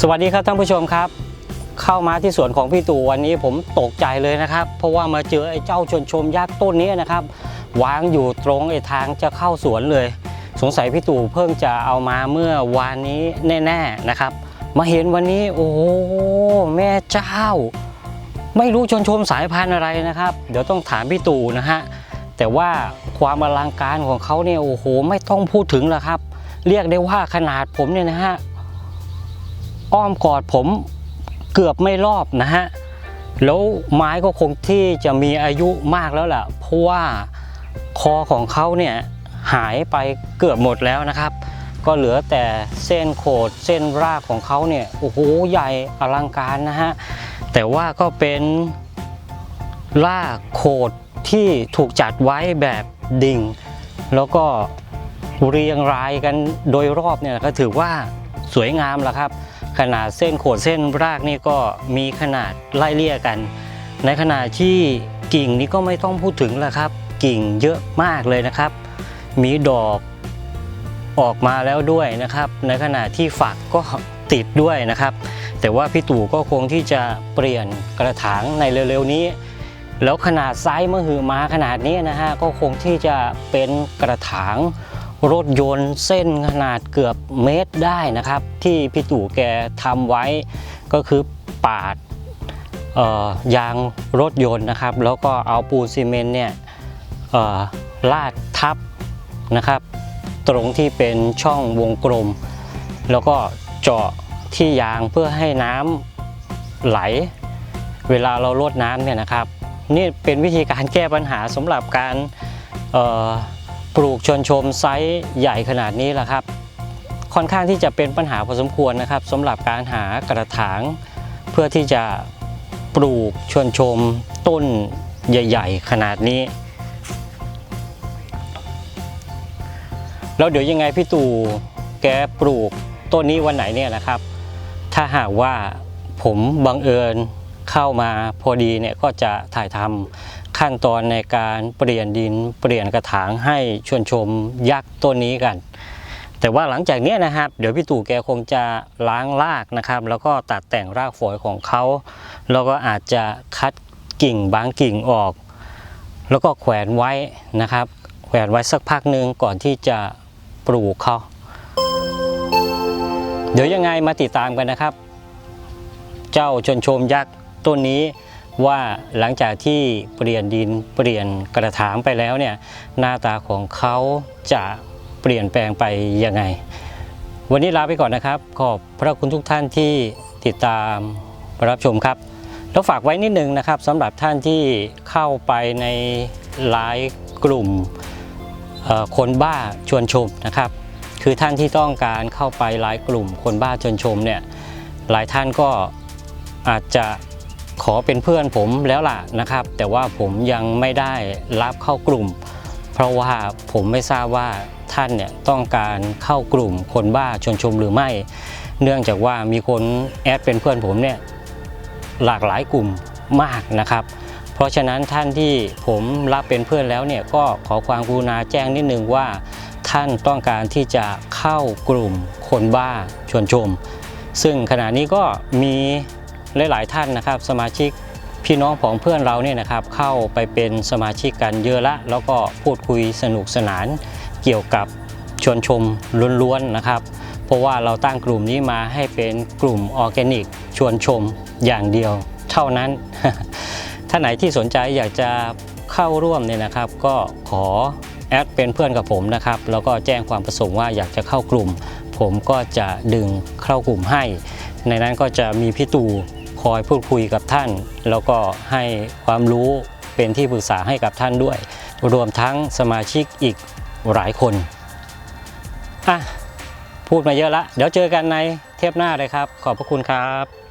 สวัสดีครับท่านผู้ชมครับ เข้ามาที่สวนของพี่ตู่วันนี้ผมตกใจเลยนะครับ เพราะว่ามาเจอไอ้เจ้าชนชมยักษ์ต้นนี้นะครับ วางอยู่ตรงไอ้ทางจะเข้าสวนเลย สงสัยพี่ตู่เพิ่งจะเอามาเมื่อวานนี้แน่ๆนะครับ มาเห็นวันนี้โอ้แม่เจ้า ไม่รู้ชนชมสายพันธุ์อะไรนะครับ เดี๋ยวต้องถามพี่ตู่นะฮะแต่ว่าความอลังการของเขาเนี่ยโอ้โหไม่ต้องพูดถึงแล้วครับ เรียกได้ว่าขนาดผมเนี่ยนะฮะ อ้อมกอดผมเกือบไม่รอบนะฮะแล้วไม้ก็คงที่จะมีอายุมากแล้วแหละเพราะว่าคอของเขาเนี่ยหายไปเกือบหมดแล้วนะครับ ก็เหลือแต่เส้นโขดเส้นรากของเขาเนี่ยโอ้โหใหญ่อลังการนะฮะแต่ว่าก็เป็นรากโขดที่ถูกจัดไว้แบบดิ่ง แล้วก็เรียงรายกันโดยรอบเนี่ยก็ถือว่าสวยงามแล้วครับ ขนาดเส้นโขดเส้นรากนี่ก็มีขนาดไล่เลี่ยกัน ในขณะที่กิ่งนี่ก็ไม่ต้องพูดถึงแล้วครับ กิ่งเยอะมากเลยนะครับ มีดอกออกมาแล้วด้วยนะครับ ในขณะที่ฝักก็ติดด้วยนะครับ แต่ว่าพี่ตู่ก็คงที่จะเปลี่ยนกระถางในเร็วๆนี้ แล้วขนาดไซส์มหึมาขนาดนี้นะฮะก็คงที่จะเป็นกระถาง รถยนต์เส้นขนาดเกือบเมตรได้นะครับ ที่พี่ตู่แกทำไว้ก็คือปาดยางรถยนต์นะครับ แล้วก็เอาปูนซีเมนต์เนี่ยลาดทับนะครับ ตรงที่เป็นช่องวงกลม แล้วก็เจาะที่ยางเพื่อให้น้ำไหล เวลาเราลดน้ำเนี่ยนะครับ นี่เป็นวิธีการแก้ปัญหาสำหรับการ ปลูกชวนชมไซส์ใหญ่ขนาดนี้แหละครับ ค่อนข้างที่จะเป็นปัญหาพอสมควรนะครับสำหรับการหากระถาง เพื่อที่จะปลูกชวนชมต้นใหญ่ ๆ ขนาดนี้ แล้วเดี๋ยวยังไงพี่ตู่แกปลูกต้นนี้วันไหนเนี่ยนะครับ ถ้าหากว่าผมบังเอิญเข้ามาพอดีเนี่ยก็จะถ่ายทำ ขั้นตอนในการเปลี่ยนดินเปลี่ยนกระถางให้ชวนชมยักษ์ต้นนี้กัน แต่ว่าหลังจากเนี้ยนะครับ เดี๋ยวพี่ตู่แกคงจะล้างรากนะครับ แล้วก็ตัดแต่งรากฝอยของเขา แล้วก็อาจจะคัดกิ่งบางกิ่งออก แล้วก็แขวนไว้นะครับ แขวนไว้สักพักหนึ่งก่อนที่จะปลูกเขาเดี๋ยวยังไงมาติดตามกันนะครับ เจ้าชนชมยักษ์ต้นนี้ ว่าหลังจากที่เปลี่ยนดินเปลี่ยนกระถางไปแล้วเนี่ยหน้าตาของเขาจะเปลี่ยนแปลงไปยังไง วันนี้ลาไปก่อนนะครับ ขอบพระคุณทุกท่านที่ติดตามรับชมครับ แล้วฝากไว้นิดนึงนะครับสำหรับท่านที่เข้าไปในไลน์กลุ่มคนบ้าชวนชมนะครับ คือท่านที่ต้องการเข้าไปไลน์กลุ่มคนบ้าชวนชมเนี่ยหลายท่านก็อาจจะ ขอเป็นเพื่อนผมแล้วล่ะนะครับ แต่ว่าผมยังไม่ได้รับเข้ากลุ่ม เพราะว่าผมไม่ทราบว่าท่านเนี่ยต้องการเข้ากลุ่มคนบ้าชวนชมหรือไม่ เนื่องจากว่ามีคนแอดเป็นเพื่อนผมเนี่ยหลากหลายกลุ่มมากนะครับ เพราะฉะนั้นท่านที่ผมรับเป็นเพื่อนแล้วเนี่ยก็ขอความกรุณาแจ้งนิดนึงว่า ท่านต้องการที่จะเข้ากลุ่มคนบ้าชวนชม ซึ่งขณะนี้ก็มี หลาย ๆ ท่านนะครับ สมาชิกพี่น้องของเพื่อนเราเนี่ยนะครับเข้าไปเป็นสมาชิกกันเยอะละ แล้วก็พูดคุยสนุกสนานเกี่ยวกับชวนชมล้วนๆนะครับ เพราะว่าเราตั้งกลุ่มนี้มาให้เป็นกลุ่มออร์แกนิก ชวนชมอย่างเดียว เท่านั้น ถ้าไหนที่สนใจอยากจะเข้าร่วมเนี่ยนะครับ ก็ขอแอดเป็นเพื่อนกับผมนะครับแล้วก็แจ้งความประสงค์ว่าอยากจะเข้ากลุ่ม ผมก็จะดึงเข้ากลุ่มให้ ในนั้นก็จะมีพี่ตู คอยพูดคุยกับท่าน แล้วก็ให้ความรู้เป็นที่ปรึกษาให้กับท่านด้วย รวมทั้งสมาชิกอีกหลายคนอะพูดมาเยอะละ เดี๋ยวเจอกันในเทปหน้าเลยครับ ขอบพระคุณครับ